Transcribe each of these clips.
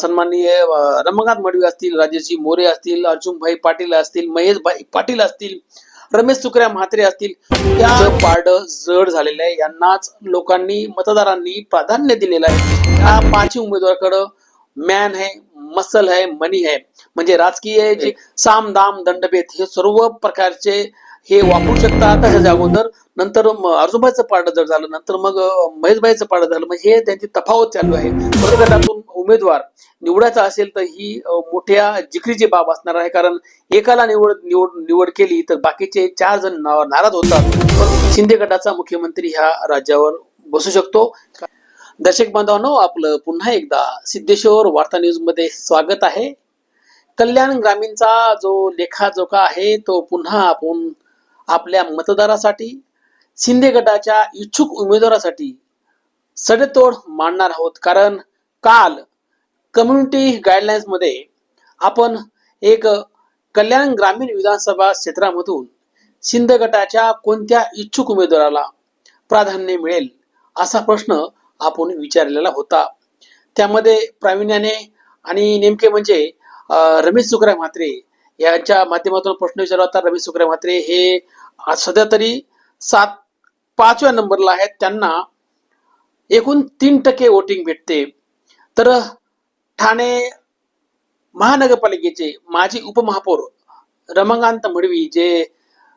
सन्माननीय रमाकांत मडवी असतील राजेशजी मोरे असतील अर्जुनभाई पाटील असतील महेशभाई पाटील असतील रमेश सुकऱ्या म्हात्रे असतील या पारड जड झालेलं आहे. यांनाच लोकांनी मतदारांनी प्राधान्य दिलेलं आहे. या पाचही उमेदवाराकडं मॅन आहे मसल आहे मनी आहे. म्हणजे राजकीय जे साम दाम दंडभेद हे सर्व प्रकारचे हे वापरू शकतात. त्याच्या अगोदर नंतर अर्जुनभाईचं पारडं जर झालं नंतर मग महेशभाईचं पारडं झालं. म्हणजे हे त्यांची तफावत चालू आहे. गटातून उमेदवार निवडायचा असेल तर ही मोठ्या जिकरीची बाब असणार आहे. कारण एकाला निवड निवड निवड केली तर बाकीचे चार जण नाराज होतात. पण शिंदे गटाचा मुख्यमंत्री ह्या राज्यावर बसू शकतो. दर्शक बांधवांनो आपलं पुन्हा एकदा सिद्धेश्वर वार्ता न्यूजमध्ये स्वागत आहे. कल्याण ग्रामीणचा जो लेखाजोखा आहे तो पुन्हा आपण आपल्या मतदारासाठी शिंदे गटाच्या इच्छुक उमेदवारासाठी सडेतोड मांडणार आहोत. कारण काल कम्युनिटी गाईडलाईन्समध्ये आपण एक कल्याण ग्रामीण विधानसभा क्षेत्रामधून शिंदे गटाच्या कोणत्या इच्छुक उमेदवाराला प्राधान्य मिळेल असा प्रश्न आपण विचारलेला होता. त्यामध्ये प्रावीण्याने आणि नेमके म्हणजे रमेश सुकरा म्हात्रे यांच्या माध्यमातून प्रश्न विचारला होता. रमेश सुकरा म्हात्रे हे सध्या तरी सात पाचव्या नंबरला आहेत. त्यांना एकूण तीन टक्के वोटिंग भेटते. तर ठाणे महानगरपालिकेचे माजी उपमहापौर रमाकांत मडवी जे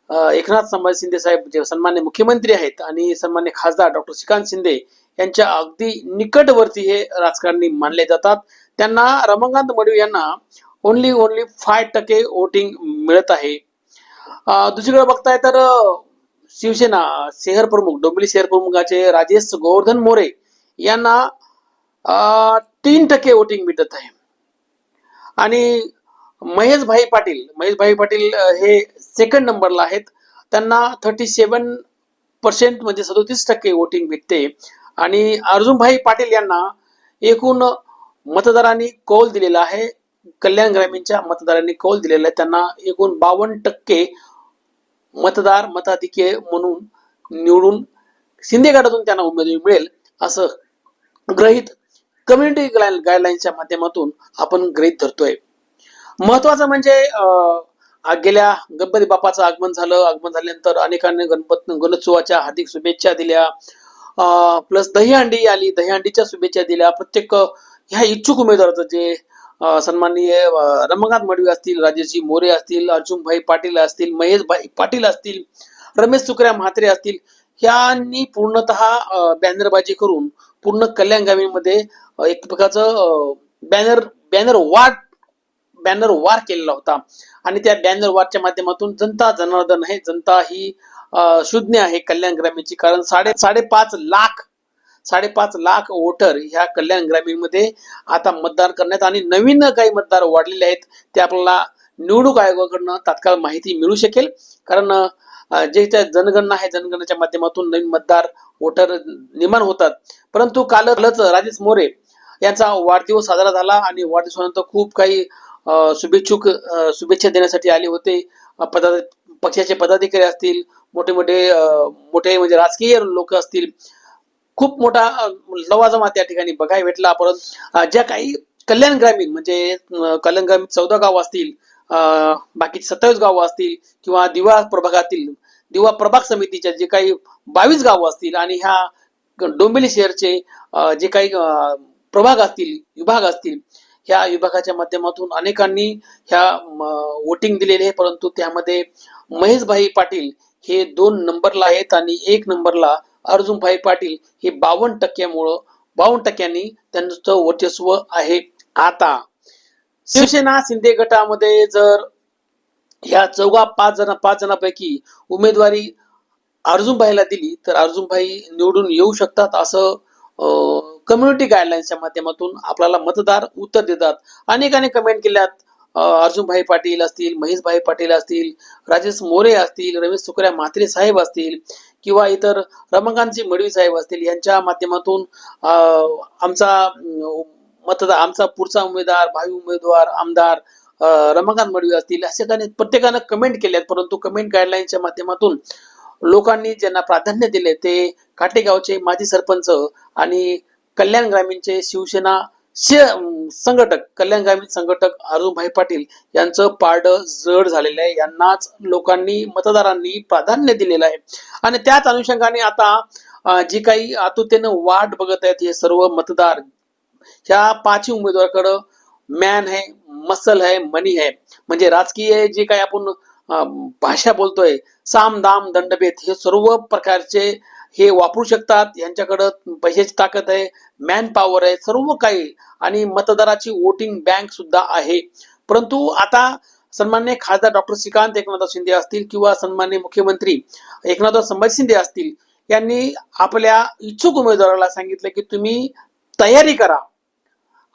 एकनाथ संभाजी शिंदे साहेब जे सन्मान्य मुख्यमंत्री आहेत आणि सन्मान्य खासदार डॉक्टर श्रीकांत शिंदे यांच्या अगदी निकटवर्ती हे राजकारणी मानले जातात. त्यांना रमाकांत मडवी यांना ओनली ओनली फाय टक्के वोटिंग मिळत आहे. दुसरीकडे बघताय तर शिवसेना शहर प्रमुख डोंबिवली शहर प्रमुखाचे राजेश गोवर्धन मोरे यांना तीन टक्के वोटिंग मिळत आहे. आणि महेशभाई पाटील महेशभाई पाटील हे सेकंड नंबरला आहेत. त्यांना थर्टी सेवन पर्सेंट म्हणजे सदोतीस टक्के वोटिंग भेटते. आणि अर्जुनभाई पाटील यांना एकूण मतदारांनी कौल दिलेला आहे. कल्याण ग्रामीणच्या मतदारांनी कौल दिलेला आहे. त्यांना एकूण बावन्न टक्के मतदार मताधिके म्हणून निवडून शिंदे गटातून त्यांना उमेदवारी मिळेल असं ग्रहित कम्युनिटी गाईडलाईनच्या माध्यमातून आपण ग्रहित धरतोय. महत्वाचं म्हणजे अं, गेल्या गणपती बाप्पाचं आगमन झालं. आगमन झाल्यानंतर अनेकांनी गणपत गणोत्सवाच्या हार्दिक शुभेच्छा दिल्या. प्लस दहीहंडी आली. दहीहंडीच्या शुभेच्छा दिल्या. प्रत्येक ह्या इच्छुक उमेदवाराचं जे सन्माननीय रमाकांत मडवी असतील राजेशजी मोरे असतील अर्जुनभाई पाटील असतील महेशभाई पाटील असतील रमेश सुकऱ्या म्हात्रे असतील ह्यांनी पूर्णतः बॅनरबाजी करून पूर्ण कल्याण गावीमध्ये एक प्रकारचं बॅनर बॅनर वाट बॅनर वार केलेला होता. आणि त्या बॅनर वारच्या माध्यमातून जनता जनार्दन आहे. जनता ही शून्य आहे कल्याण ग्रामीणची कारण साडे साडेपाच लाख साडेपाच लाख वोटर ह्या कल्याण ग्रामीणमध्ये आता मतदान करण्यात आणि नवीन काही मतदार वाढलेले आहेत ते आपल्याला निवडणूक आयोगाकडनं तात्काळ माहिती मिळू शकेल. कारण जे त्या जनगणना आहे जनगणनेच्या माध्यमातून नवीन मतदार वोटर निर्माण होतात. परंतु कालच राजेश मोरे यांचा वाढदिवस साजरा झाला आणि वाढदिवसानंतर खूप काही शुभेच्छुक शुभेच्छा देण्यासाठी आले होते. पदा पक्षाचे पदाधिकारी असतील मोठे मोठे मोठे म्हणजे राजकीय लोक असतील. खूप मोठा लवाजमा त्या ठिकाणी बघायला भेटला. परंतु ज्या काही कल्याण ग्रामीण म्हणजे कल्याण ग्रामीण चौदा गाव असतील अं, बाकीचे सत्तावीस गावं असतील किंवा दिवा प्रभागातील दिवा प्रभाग समितीच्या जे काही बावीस गावं असतील आणि ह्या डोंबिवली शहरचे जे काही प्रभाग असतील विभाग असतील ह्या विभागाच्या माध्यमातून अनेकांनी ह्या वोटिंग दिलेले आहे. परंतु त्यामध्ये महेशभाई पाटील हे दोन नंबरला आहेत आणि एक नंबरला अर्जुनभाई पाटील हे बावन्न टक्क्यामुळं बावन्न टक्क्यांनी त्यांचं वर्चस्व आहे. आता शिवसेना शिंदे गटामध्ये जर ह्या चौघा पाच जण पाच जणांपैकी उमेदवारी अर्जुनभाईला दिली तर अर्जुनभाई निवडून येऊ शकतात असं कम्युनिटी गाईडलाईन्सच्या माध्यमातून आपल्याला मतदार उत्तर देतात. अनेकाने कमेंट केल्यात अर्जुनभाई पाटील असतील महेशभाई पाटील असतील राजेश मोरे असतील रमेश सुकऱ्या म्हात्रे साहेब असतील किंवा इतर रमाकांतजी मडवी साहेब असतील यांच्या माध्यमातून आमचा मतदार आमचा पुढचा उमेदवार भावी उमेदवार आमदार रमाकांत मडवी असतील असे काही प्रत्येकानं कमेंट केल्यात परंतु कमेंट गाईडलाईनच्या माध्यमातून लोकांनी ज्यांना प्राधान्य दिले ते काटेगावचे माजी सरपंच आणि कल्याण ग्रामीणचे शिवसेना संघटक कल्याण ग्रामीण संघटक अरुणभाई पाटील यांचं पारड जड झालेलं आहे. यांनाच लोकांनी मतदारांनी प्राधान्य दिलेलं आहे. आणि त्याच अनुषंगाने आता जी काही आतुतेनं वाट बघत आहेत हे सर्व मतदार ह्या पाचही उमेदवाराकडं मॅन आहे मसल आहे मनी आहे. म्हणजे राजकीय जे काही आपण भाषा बोलतोय साम दाम दंडभेद हे सर्व प्रकारचे हे वापरू शकतात. यांच्याकडं पैशाची ताकद आहे मॅन पॉवर आहे सर्व काही. आणि मतदाराची वोटिंग बँक सुद्धा आहे. परंतु आता सन्मान्य खासदार डॉक्टर श्रीकांत एकनाथ शिंदे असतील किंवा सन्मान्य मुख्यमंत्री एकनाथ संभाजी शिंदे असतील यांनी आपल्या इच्छुक उमेदवाराला सांगितलं की तुम्ही तयारी करा.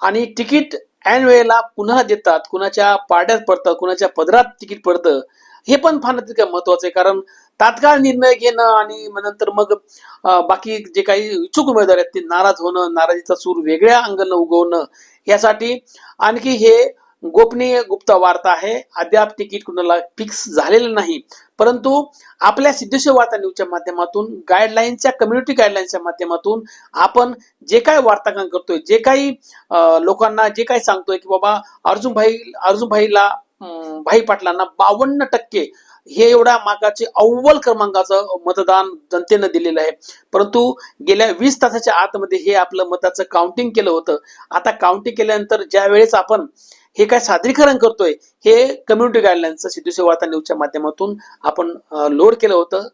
आणि तिकीट ऐन वेळेला पुन्हा देतात. कुणाच्या पाड्यात पडतात कुणाच्या पदरात तिकीट पडतं हे पण फार तितकं महत्वाचं आहे. कारण तात्काळ निर्णय घेणं आणि मग नंतर मग बाकी जे काही इच्छुक उमेदवार आहेत ते नाराज होणं नाराजीचा सूर वेगळ्या अंगानं उगवणं यासाठी आणखी हे गोपनीय गुप्त वार्ता आहे. अद्याप तिकीट कुणाला फिक्स झालेलं नाही. परंतु आपल्या सिद्धेश्वर वार्ता न्यूजच्या माध्यमातून गाईडलाईनच्या कम्युनिटी गाईडलाईनच्या माध्यमातून आपण जे काय वार्तांकन करतोय जे काही लोकांना जे काही सांगतोय की बाबा अर्जुनभाई अर्जुनभाईला भाई पाटलांना बावन्न टक्के हे एवढ्या मागाचे अव्वल क्रमांकाचं मतदान जनतेनं दिलेलं आहे. परंतु गेल्या वीस तासाच्या आतमध्ये हे आपलं मताचं काउंटिंग केलं होतं. आता काउंटिंग केल्यानंतर ज्या वेळेस आपण हे काय सादरीकरण करतोय हे कम्युनिटी गाईडलाईनचं सिद्धू वार्ता न्यूजच्या माध्यमातून आपण लोड केलं होतं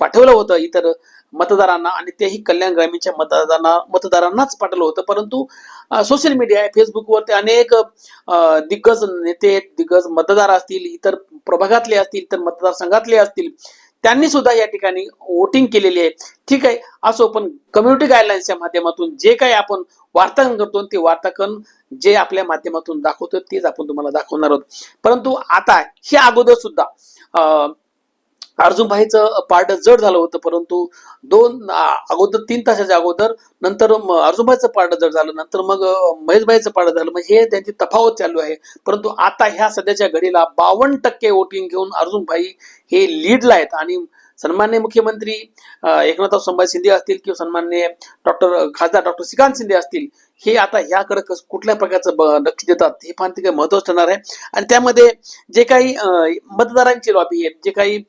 पाठवलं होतं. इतर मतदारांना आणि तेही कल्याण ग्रामीणच्या मतदारांना मतदारांनाच पाठवलं होतं. परंतु सोशल मीडिया आहे. फेसबुकवरती अनेक दिग्गज नेते दिग्गज मतदार असतील इतर प्रभागातले असतील इतर मतदारसंघातले असतील त्यांनी सुद्धा या ठिकाणी वोटिंग केलेली आहे. ठीक आहे. असो पण कम्युनिटी गाईडलाईन्सच्या माध्यमातून जे काही आपण वार्तांकन करतो ते वार्तांकन जे आपल्या माध्यमातून दाखवतो तेच आपण तुम्हाला दाखवणार आहोत. परंतु आता हे अगोदर सुद्धा अर्जुनभाईचं पार्ट जड झालं होतं परंतु दोन अगोदर तीन तासाच्या अगोदर नंतर अर्जुनभाईचं पार्ट जड झालं नंतर मग महेशभाईचं पार्ट झालं. म्हणजे हे त्यांची तफावत चालू आहे. परंतु आता ह्या सध्याच्या घडीला बावन्न टक्के वोटिंग घेऊन अर्जुनभाई हे लीडला आहेत. आणि सन्मान्य मुख्यमंत्री एकनाथ एकनाथराव संभाजी शिंदे असतील किंवा सन्मान्य डॉक्टर खासदार डॉक्टर श्रीकांत शिंदे असतील हे आता ह्याकडे कुठल्या प्रकारचं लक्ष देतात हे फार ते काही महत्वाचं ठरणार आहे. आणि त्यामध्ये जे काही मतदारांची लॉबी आहे जे काही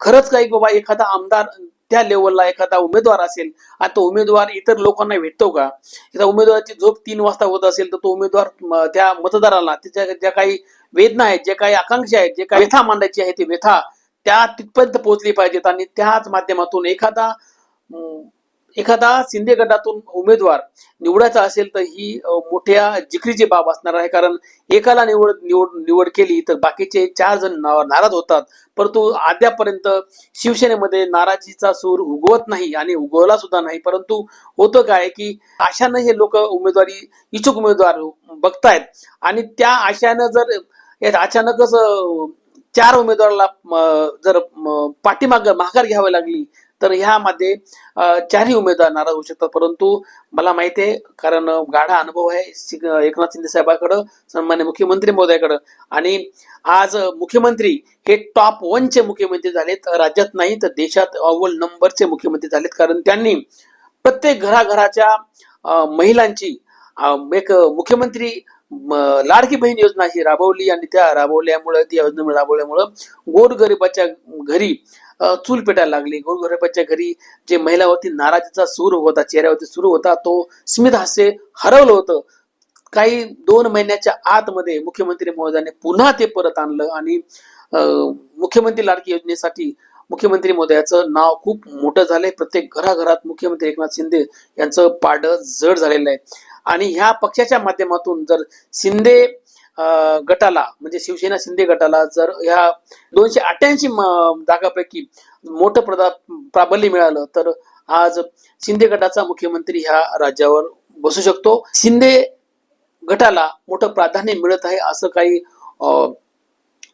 खरंच काही बाबा एखादा आमदार त्या लेवलला एखादा उमेदवार असेल आणि तो उमेदवार इतर लोकांना भेटतो का? एखादा उमेदवाराची झोप तीन वाजता होत असेल तर तो उमेदवार त्या मतदाराला त्याच्या ज्या काही वेदना आहेत जे काही आकांक्षा आहेत जे काही व्यथा मांडायची आहे ती व्यथा त्या तिथपर्यंत पोहोचली पाहिजेत आणि त्याच माध्यमातून एखादा एखादा शिंदे गटातून उमेदवार निवडायचा असेल तर ही मोठ्या जिकरीची बाब असणार आहे. कारण एकाला निवड निवड निवड केली तर बाकीचे चार जण ना- नाराज होतात. परंतु अद्यापर्यंत शिवसेनेमध्ये नाराजीचा सूर उगवत नाही आणि उगवला सुद्धा नाही. परंतु होतं काय की आशानं हे लोक उमेदवारी इच्छुक उमेदवार बघतायत. आणि त्या आशानं जर अचानकच चार उमेदवाराला जर पाठीमाग माघार घ्यावी लागली तर ह्यामध्ये चारही उमेदवार नाराज होऊ शकतात. परंतु मला माहिती आहे कारण गाढा अनुभव आहे शिक- एकनाथ शिंदे साहेबाकडं सन्मान्य मुख्यमंत्री महोदयाकडं. आणि आज मुख्यमंत्री हे टॉप वनचे मुख्यमंत्री झालेत. राज्यात नाही तर देशात अव्वल नंबरचे मुख्यमंत्री झालेत. कारण त्यांनी प्रत्येक घराघराच्या महिलांची एक मुख्यमंत्री लाडकी बहीण योजना ही राबवली आणि त्या राबवल्यामुळे ती योजना राबवल्यामुळं गोरगरिबाच्या घरी चूल पेटायला लागली. गोरगरिबाच्या घरी जे महिलावरती नाराजीचा सूर होता चेहऱ्यावरती सुरू होता तो स्मित हास्य हरवलं होतं. काही दोन महिन्याच्या आतमध्ये मुख्यमंत्री महोदयाने पुन्हा ते परत आणलं आणि मुख्यमंत्री लाडकी योजनेसाठी मुख्यमंत्री मोदयाचं नाव खूप मोठं झालंय. प्रत्येक घराघरात मुख्यमंत्री एकनाथ शिंदे यांचं पाड जड झालेलं आहे. आणि ह्या पक्षाच्या माध्यमातून जर शिंदे गटाला म्हणजे शिवसेना शिंदे गटाला जर ह्या दोनशे अठ्ठ्याऐंशी जागापैकी मोठं प्रदा प्राबल्य मिळालं तर आज शिंदे गटाचा मुख्यमंत्री ह्या राज्यावर बसू शकतो. शिंदे गटाला मोठं प्राधान्य मिळत आहे असं काही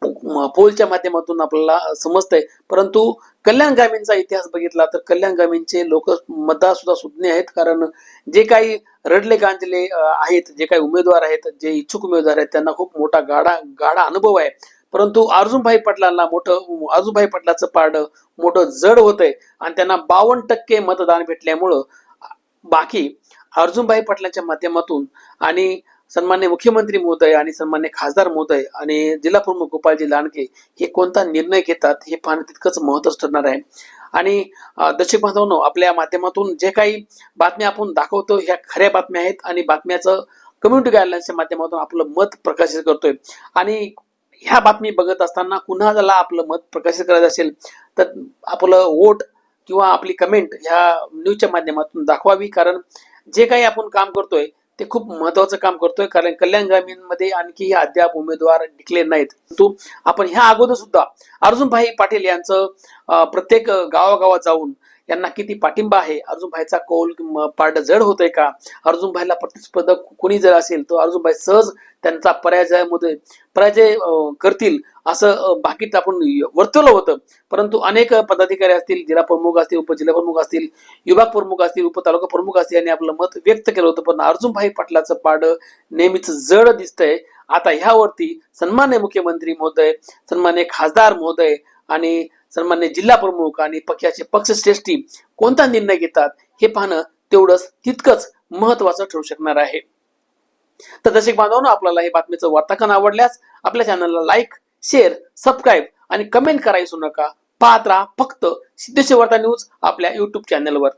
पोलच्या माध्यमातून आपल्याला समजतंय. परंतु कल्याण ग्रामीणचा इतिहास बघितला तर कल्याण ग्रामीणचे लोक मतदार सुद्धा सुज्ञ आहेत. कारण जे काही रडले गांजले आहेत जे काही उमेदवार आहेत जे इच्छुक उमेदवार आहेत त्यांना खूप मोठा गाडा गाडा अनुभव आहे. परंतु अर्जुनभाई पटलांना मोठं अर्जुनभाई पटलाचं पाड मोठं जड होतंय आणि त्यांना बावन्न टक्के मतदान भेटल्यामुळं बाकी अर्जुनभाई पटलांच्या माध्यमातून आणि सन्मान्य मुख्यमंत्री महोदय आणि सन्मान्य खासदार महोदय आणि जिल्हा प्रमुख गोपाळजी लांडगे हे कोणता निर्णय घेतात हे पाहणं तितकंच महत्वाचं ठरणार आहे. आणि दर्शक बांधवांनो आपल्या माध्यमातून जे काही बातम्या आपण दाखवतो ह्या खऱ्या बातम्या आहेत आणि बातम्याचं कम्युनिटी गाईडलाईन्सच्या माध्यमातून आपलं मत प्रकाशित करतोय. आणि ह्या बातमी बघत असताना पुन्हा ज्याला आपलं मत प्रकाशित करायचं असेल तर आपलं वोट किंवा आपली कमेंट ह्या न्यूजच्या माध्यमातून दाखवावी. कारण जे काही आपण काम करतोय ते खूप महत्वाचं काम करतोय कारण कल्याण ग्रामीणमध्ये आणखी अद्याप उमेदवार टिकले नाहीत. परंतु आपण ह्या अगोदर सुद्धा अर्जुनभाई पाटील यांचं प्रत्येक गावागावात जाऊन त्यांना किती पाठिंबा आहे? अर्जुनभाईचा कौल म, पारड जड होतोय का? अर्जुनभाईला प्रतिस्पर्धक कोणी जर असेल तर अर्जुनभाई सहज त्यांचा पराजयामध्ये पराजय करतील असं बाकीत आपण वर्तवलं होतं. परंतु अनेक पदाधिकारी असतील जिल्हा प्रमुख असतील उपजिल्हा प्रमुख असतील विभाग प्रमुख असतील उपतालुका प्रमुख असतील यांनी आपलं मत व्यक्त केलं होतं. पण अर्जुनभाई पाटलाचं पाड नेहमीच जड दिसतंय. आता ह्यावरती सन्मान्य मुख्यमंत्री महोदय सन्मान्य खासदार महोदय आणि सन्मान्य जिल्हा प्रमुख आणि पक्षाचे पक्षश्रेष्ठी कोणता निर्णय घेतात हे पाहणं तेवढंच तितकंच महत्वाचं ठरू शकणार आहे. तर दर्शक बांधवांनो आपल्याला हे बातमीचं वार्तांकन आवडल्यास आपल्या चॅनलला लाईक शेअर सबस्क्राईब आणि कमेंट करायला नका. पाहत राहा फक्त सिद्धेश्वर वार्ता न्यूज आपल्या युट्यूब चॅनलवर